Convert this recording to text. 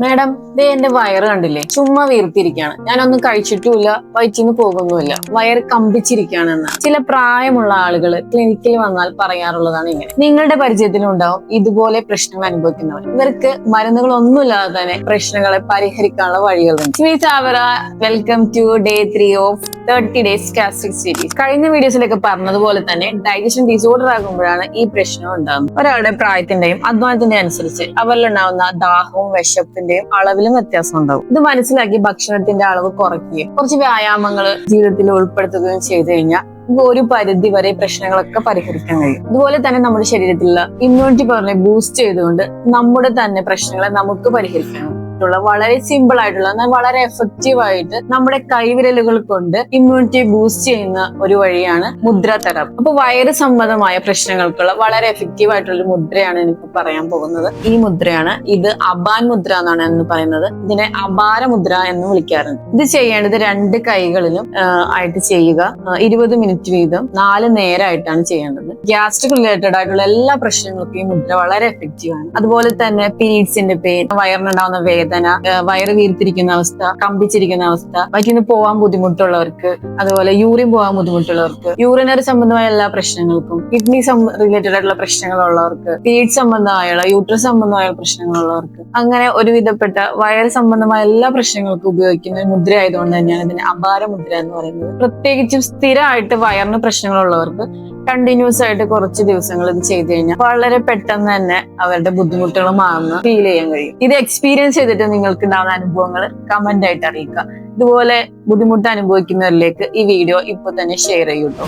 Madam ദേ എന്റെ വയറ് കണ്ടില്ലേ? ചുമ്മാ വീർത്തിരിക്കുകയാണ് ഞാനൊന്നും കഴിച്ചിട്ടുമില്ല വയറ്റിന്ന് പോകുന്നുമില്ല. വയറ് കമ്പിച്ചിരിക്കുകയാണെന്ന്. ചില പ്രായമുള്ള ആളുകൾ ക്ലിനിക്കിൽ വന്നാൽ പറയാറുള്ളതാണ് ഇങ്ങനെ. നിങ്ങളുടെ പരിചയത്തിലും ഉണ്ടാവും ഇതുപോലെ പ്രശ്നങ്ങൾ അനുഭവിക്കുന്നവർ. ഇവർക്ക് മരുന്നുകളൊന്നുമില്ലാതെ തന്നെ പ്രശ്നങ്ങളെ പരിഹരിക്കാനുള്ള വഴികളുണ്ട്. Chavara welcome to day three of thirty days caustic series കഴിഞ്ഞ വീഡിയോസിലൊക്കെ പറഞ്ഞതുപോലെ തന്നെ ഡൈജഷൻ ഡിസോർഡർ ആകുമ്പോഴാണ് ഈ പ്രശ്നം ഉണ്ടാകുന്നത് ഒരാളുടെ പ്രായത്തിന്റെയും അധ്വാനത്തിന്റെയും അനുസരിച്ച് അവരിലുണ്ടാവുന്ന ദാഹവും വിശപ്പിന്റെയും അളവിലും വ്യത്യാസം ഉണ്ടാവും. ഇത് മനസ്സിലാക്കി ഭക്ഷണത്തിന്റെ അളവ് കുറയ്ക്കുകയും കുറച്ച് വ്യായാമങ്ങൾ ജീവിതത്തിൽ ഉൾപ്പെടുത്തുകയും ചെയ്തു കഴിഞ്ഞാൽ ഒരു പരിധി വരെ പ്രശ്നങ്ങളൊക്കെ പരിഹരിക്കാൻ കഴിയും. അതുപോലെ തന്നെ നമ്മുടെ ശരീരത്തിലുള്ള ഇമ്മ്യൂണിറ്റി പവറിനെ ബൂസ്റ്റ് ചെയ്തുകൊണ്ട് നമ്മുടെ തന്നെ പ്രശ്നങ്ങളെ നമുക്ക് പരിഹരിക്കാൻ ുള്ള വളരെ സിമ്പിൾ ആയിട്ടുള്ള എന്നാൽ വളരെ എഫക്റ്റീവ് ആയിട്ട് നമ്മുടെ കൈവിരലുകൾ കൊണ്ട് ഇമ്മ്യൂണിറ്റി ബൂസ്റ്റ് ചെയ്യുന്ന ഒരു വഴിയാണ് മുദ്ര തെറാപ്പി അപ്പൊ വയറ് സംബന്ധമായ പ്രശ്നങ്ങൾക്കുള്ള വളരെ എഫക്റ്റീവ് ആയിട്ടുള്ള ഒരു മുദ്രയാണ് എനിക്ക് പറയാൻ പോകുന്നത്. ഈ മുദ്രയാണ് ഇത് അബാൻ മുദ്ര എന്നാണ് എന്ന് പറയുന്നത്. ഇതിനെ അപാര മുദ്ര എന്ന് വിളിക്കാറുണ്ട്. ഇത് ചെയ്യേണ്ടത് രണ്ട് കൈകളിലും ആയിട്ട് ചെയ്യുക. ഇരുപത് മിനിറ്റ് വീതം നാല് നേരമായിട്ടാണ് ചെയ്യേണ്ടത്. ഗ്യാസ്ട്രിക് റിലേറ്റഡ് ആയിട്ടുള്ള എല്ലാ പ്രശ്നങ്ങൾക്കും ഈ മുദ്ര വളരെ എഫക്റ്റീവ് ആണ്. അതുപോലെ തന്നെ പീരീഡ്സിന്റെ പെയിൻ വയറിനുണ്ടാവുന്ന വേദന ആ, വയറ് വീർത്തിരിക്കുന്ന അവസ്ഥ കമ്പിച്ചിരിക്കുന്ന അവസ്ഥ വയറ്റിന്ന് പോകാൻ ബുദ്ധിമുട്ടുള്ളവർക്ക് അതുപോലെ യൂറിൻ പോകാൻ ബുദ്ധിമുട്ടുള്ളവർക്ക് യൂറിനറി സംബന്ധമായ എല്ലാ പ്രശ്നങ്ങൾക്കും കിഡ്നി റിലേറ്റഡ് ആയിട്ടുള്ള പ്രശ്നങ്ങളുള്ളവർക്ക് പീരീഡ് സംബന്ധമായുള്ള യൂട്രസ് സംബന്ധമായ പ്രശ്നങ്ങളുള്ളവർക്ക് അങ്ങനെ ഒരുവിധപ്പെട്ട വയറ് സംബന്ധമായ എല്ലാ പ്രശ്നങ്ങൾക്കും ഉപയോഗിക്കുന്ന മുദ്ര ആയതുകൊണ്ട് തന്നെയാണ് ഇതിന് അപാര മുദ്ര എന്ന് പറയുന്നത്. പ്രത്യേകിച്ചും സ്ഥിരമായിട്ട് വയറിന് പ്രശ്നങ്ങളുള്ളവർക്ക് കണ്ടിന്യൂസ് ആയിട്ട് കുറച്ച് ദിവസങ്ങൾ ഇത് ചെയ്തു കഴിഞ്ഞാൽ വളരെ പെട്ടെന്ന് തന്നെ അവരുടെ ബുദ്ധിമുട്ടുകൾ മാറുന്ന ഫീൽ ചെയ്യാൻ കഴിയും. ഇത് എക്സ്പീരിയൻസ് ചെയ്തിട്ട് നിങ്ങൾക്ക് ഉണ്ടാകുന്ന അനുഭവങ്ങൾ കമന്റ് ആയിട്ട് അറിയിക്കുക. ഇതുപോലെ ബുദ്ധിമുട്ട് അനുഭവിക്കുന്നവരിലേക്ക് ഈ വീഡിയോ ഇപ്പൊ തന്നെ ഷെയർ ചെയ്യൂട്ടോ